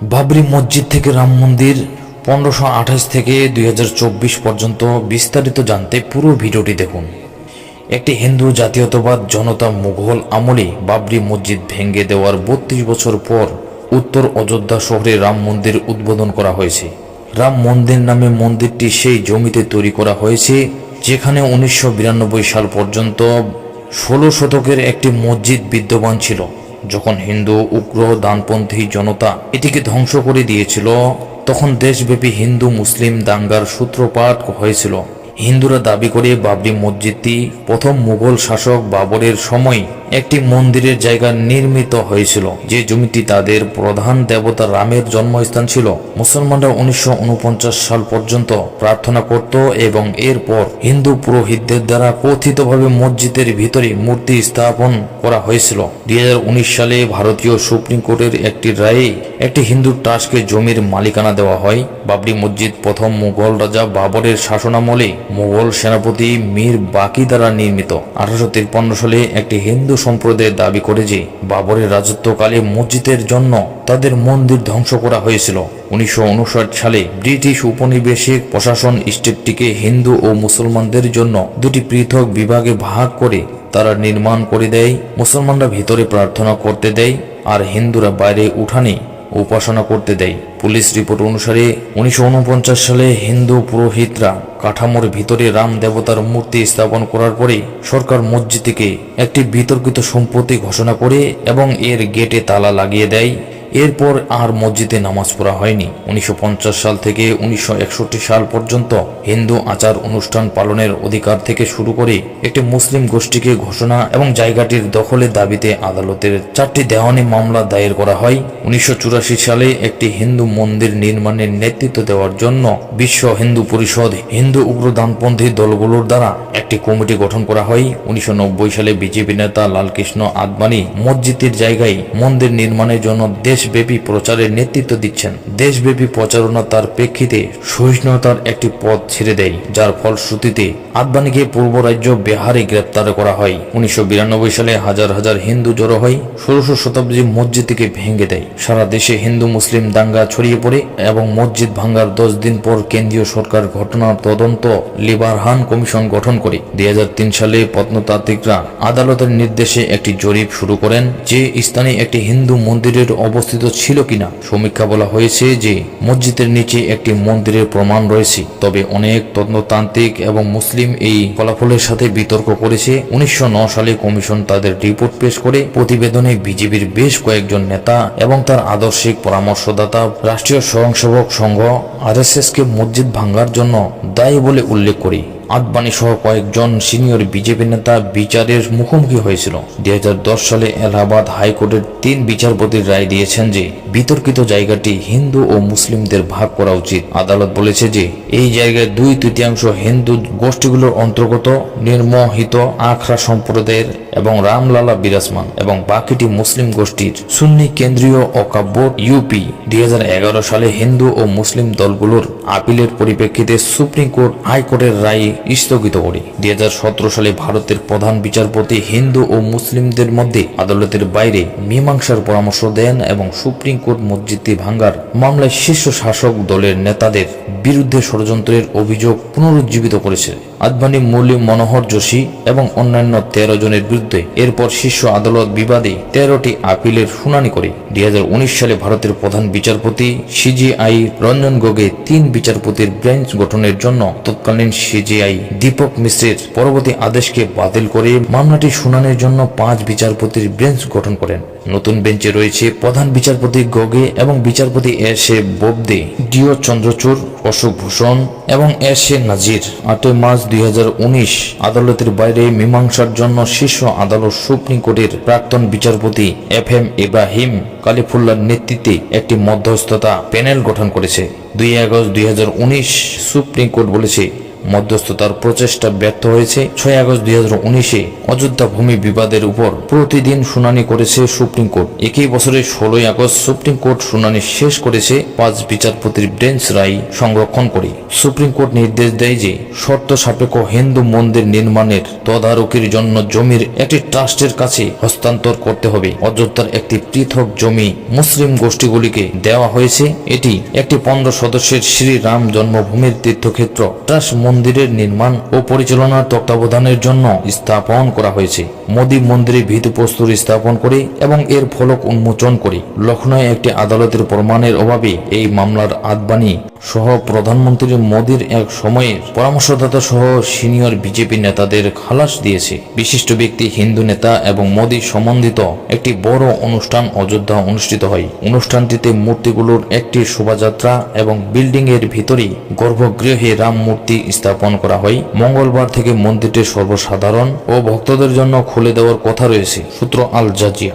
বাবরি মসজিদ থেকে রাম মন্দির পনেরোশো আঠাশ থেকে দুই হাজার চব্বিশ পর্যন্ত বিস্তারিত জানতে পুরো ভিডিওটি দেখুন। একটি হিন্দু জাতীয়তাবাদ জনতা মুঘল আমলে বাবরি মসজিদ ভেঙে দেওয়ার বত্রিশ বছর পর উত্তর অযোধ্যা শহরে রাম মন্দির উদ্বোধন করা হয়েছে। রাম মন্দির নামে মন্দিরটি সেই জমিতে তৈরি করা হয়েছে, যেখানে উনিশশো বিরানব্বই সাল পর্যন্ত ষোলো শতকের একটি মসজিদ বিদ্যমান ছিল। যখন হিন্দু, উগ্র, দানপন্থী জনতা এটিকে ধ্বংস করে দিয়েছিল, তখন দেশব্যাপী হিন্দু, মুসলিম দাঙ্গার সূত্রপাত হয়েছিল। হিন্দুরা দাবি করে বাবরি মসজিদটি প্রথম মুঘল শাসক বাবরের সময় একটি মন্দিরের জায়গা নির্মিত হয়েছিল, যে জমিটি তাদের প্রধান দেবতা রামের জন্মস্থান ছিল। মুসলমানরা উনিশশো উনপঞ্চাশ সাল পর্যন্ত প্রার্থনা করত এবং এরপর হিন্দু পুরোহিতদের দ্বারা কথিতভাবে মসজিদের ভিতরে মূর্তি স্থাপন করা হয়েছিল। দুই হাজার উনিশ সালে ভারতীয় সুপ্রিম কোর্টের একটি রায়ে একটি হিন্দু ট্রাস্টকে জমির মালিকানা দেওয়া হয়। বাবরি মসজিদ প্রথম মুঘল রাজা বাবরের শাসনামলে মুঘল সেনাপতি মীর বাকি দ্বারা নির্মিত। আঠারোশো সালে একটি হিন্দু সম্প্রদায় দাবি করে যে, বাবরের রাজত্বকালে মসজিদের জন্য তাদের মন্দির ধ্বংস করা হয়েছিল। উনিশশো উনষাট সালে ব্রিটিশ উপনিবেশিক প্রশাসন স্টেটটিকে হিন্দু ও মুসলমানদের জন্য দুটি পৃথক বিভাগে ভাগ করে তারা নির্মাণ করে দেয়। মুসলমানরা ভিতরে প্রার্থনা করতে দেয় আর হিন্দুরা বাইরে উঠানে উপাসনা করতে দেয়। পুলিশ রিপোর্ট অনুসারে উনিশশো ঊনপঞ্চাশ সালে হিন্দু পুরোহিতরা কাঠামোর ভিতরে রাম দেবতার মূর্তি স্থাপন করার পরে সরকার মসজিদটিকে একটি বিতর্কিত সম্পত্তি ঘোষণা করে এবং এর গেটে তালা লাগিয়ে দেয়। এরপর আর মসজিদে নামাজ পড়া হয়নি। উনিশশো পঞ্চাশ সাল থেকে উনিশশো একষট্টি সাল পর্যন্ত হিন্দু আচার অনুষ্ঠান পালনের অধিকার থেকে শুরু করে একটি মুসলিম গোষ্ঠীকে ঘোষণা এবং জায়গাটির দখলের দাবিতে আদালতের চারটি দেওয়ানি মামলা দায়ের করা হয়। উনিশশো চুরাশি সালে একটি হিন্দু মন্দির নির্মাণের নেতৃত্ব দেওয়ার জন্য বিশ্ব হিন্দু পরিষদ হিন্দু উগ্রদানপন্থী দলগুলোর দ্বারা একটি কমিটি গঠন করা হয়। উনিশশো নব্বই সালে বিজেপি নেতা লালকৃষ্ণ আদবানি মসজিদের জায়গায় মন্দির নির্মাণের জন্য দেশব্যাপী প্রচারের নেতৃত্ব দিচ্ছেন। দেশব্যাপী প্রচারণা তার প্রেক্ষিতে সহিষ্ণুতার একটি পথ ছেড়ে দেয়, যার ফলশ্রুতিতে আদবানিকে পূর্ব রাজ্য বিহারে গ্রেপ্তার করা হয়। উনিশশো সালে হাজার হাজার হিন্দু জড়ো হয় ষোড়শ শতাব্দীর মসজিদটিকে ভেঙে দেয়। সারা দেশে হিন্দু, মুসলিম দাঙ্গা ছড়িয়ে পড়ে এবং মসজিদ ভাঙ্গার দশ দিন পর কেন্দ্রীয় সরকার ঘটনার তদন্ত লিবারহান কমিশন গঠন করে। দুই হাজার তিন সালে প্রত্নতাত্ত্বিকরা আদালতের নির্দেশে একটি জরিপ শুরু করেন, যে স্থানে একটি হিন্দু মন্দিরের অবস্থিত ছিল কিনা? সমীক্ষা বলা হয়েছে যে, মসজিদের নিচে একটি মন্দিরের প্রমাণ রয়েছে। তবে অনেক তত্ত্বতান্ত্রিক এবং মুসলিম এই ফলাফলের সাথে বিতর্ক করেছে। উনিশশো সালে কমিশন তাদের রিপোর্ট পেশ করে। প্রতিবেদনে বিজেপির বেশ কয়েকজন নেতা এবং তার আদর্শিক পরামর্শদাতা রাষ্ট্রীয় স্বয়ংসেবক সংঘ আরএসএস কে মসজিদ ভাঙ্গার জন্য দায়ী বলে উল্লেখ করি। আদবানি সহ কয়েকজন সিনিয়র বিজেপি নেতা বিচারের মুখোমুখি হয়েছিল। দু হাজার দশ সালে এলাহাবাদ হাইকোর্টের তিন বিচারপতির রায় দিয়েছেন যে, বিতর্কিত জায়গাটি হিন্দু ও মুসলিমদের ভাগ করা উচিত। আদালত বলেছে যে, এই জায়গায় দুই তৃতীয়াংশ হিন্দু গোষ্ঠীগুলোর অন্তর্গত, নির্মহিত আখড়া সম্প্রদায়ের এবং রামলালা বিরাজমান এবং বাকিটি মুসলিম গোষ্ঠীর সুন্নি কেন্দ্রীয় অকাব্য ইউপি দুই সালে হিন্দু ও মুসলিম দলগুলোর আপিলের পরিপ্রেক্ষিতে সুপ্রিম কোর্ট হাইকোর্টের রায় স্থগিত করে। দুই সালে ভারতের প্রধান বিচারপতি হিন্দু ও মুসলিমদের মধ্যে আদালতের বাইরে মীমাংসার পরামর্শ দেন এবং সুপ্রিম কোর্ট মসজিদটি ভাঙ্গার মামলায় শীর্ষ শাসক দলের নেতাদের বিরুদ্ধে ষড়যন্ত্রের অভিযোগ পুনরুজ্জীবিত করেছে। আদবানি মৌলী মনোহর যোশী এবং অন্যান্য তেরো জনের বিরুদ্ধে এরপর শীর্ষ আদালত বিবাদে তেরোটি আপিলের শুনানি করে। দুই হাজার উনিশ সালে ভারতের প্রধান বিচারপতি সিজিআই রঞ্জন গোগে তিন বিচারপতির বেঞ্চ গঠনের জন্য তৎকালীন সিজিআই দীপক মিশ্রের পরবর্তী আদেশকে বাতিল করে মামলাটি শুনানির জন্য পাঁচ বিচারপতির বেঞ্চ গঠন করেন। নতুন বেঞ্চে রয়েছে প্রধান বিচারপতি গগে এবং বিচারপতি S A Bobde D Y Chandrachud Ashok Bhushan এবং এস এ নাজির। আটই মার্চ দুই হাজার উনিশ আদালতের বাইরে মীমাংসার জন্য শীর্ষ আদালত সুপ্রিম কোর্টের প্রাক্তন বিচারপতি এফ এম ইব্রাহিম কালিফুল্লার নেতৃত্বে একটি মধ্যস্থতা প্যানেল গঠন করেছে। দুই আগস্ট দুই হাজার উনিশ সুপ্রিম কোর্ট বলেছে মধ্যস্থতার প্রচেষ্টা ব্যর্থ হয়েছে। ছয় আগস্ট দুই হাজার উনিশে অযোধ্যা ভূমি বিবাদের উপর প্রতিদিন শুনানি করেছে সুপ্রিম কোর্ট। একই বছরের ষোলোই আগস্ট সুপ্রিম কোর্ট শুনানি শেষ করেছে পাঁচ বিচারপতির বেঞ্চ রায় সংরক্ষণ করে। সুপ্রিম কোর্ট নির্দেশ দেয় যে শর্ত সাপেক্ষ হিন্দু মন্দির নির্মাণের তদারকির জন্য জমির একটি ট্রাস্টের কাছে হস্তান্তর করতে হবে। অযোধ্যার একটি পৃথক জমি মুসলিম গোষ্ঠীগুলিকে দেওয়া হয়েছে। এটি একটি পনেরো সদস্যের শ্রী রাম জন্মভূমির তীর্থক্ষেত্র। ট্রাস্ট মন্দিরের নির্মাণ ও পরিচালনার তত্ত্বাবধানের জন্য স্থাপন করা হয়েছে। মোদী মন্দিরে ভিত্তিপ্রস্তর স্থাপন করে এবং এর ফলক উন্মোচন করে। লখনৌ একটি আদালতের প্রমাণের অভাবে এই মামলার আদবানি সহ প্রধানমন্ত্রী মোদীর এক সময়ের পরামর্শদাতা সহ সিনিয়র বিজেপি নেতাদের খালাস দিয়েছে। বিশিষ্ট ব্যক্তি, হিন্দু নেতা এবং মোদী সম্বন্ধিত একটি বড় অনুষ্ঠান অযোধ্যা অনুষ্ঠিত হয়। অনুষ্ঠানটিতে মূর্তিগুলোর একটি শোভাযাত্রা এবং বিল্ডিং এর ভিতরে গর্ভগৃহে রাম মূর্তি স্থাপন করা হয়। মঙ্গলবার থেকে মন্দিরটি সর্বসাধারণ ও ভক্তদের জন্য খুলে দেওয়ার কথা রয়েছে, সূত্র আল জাজিয়া।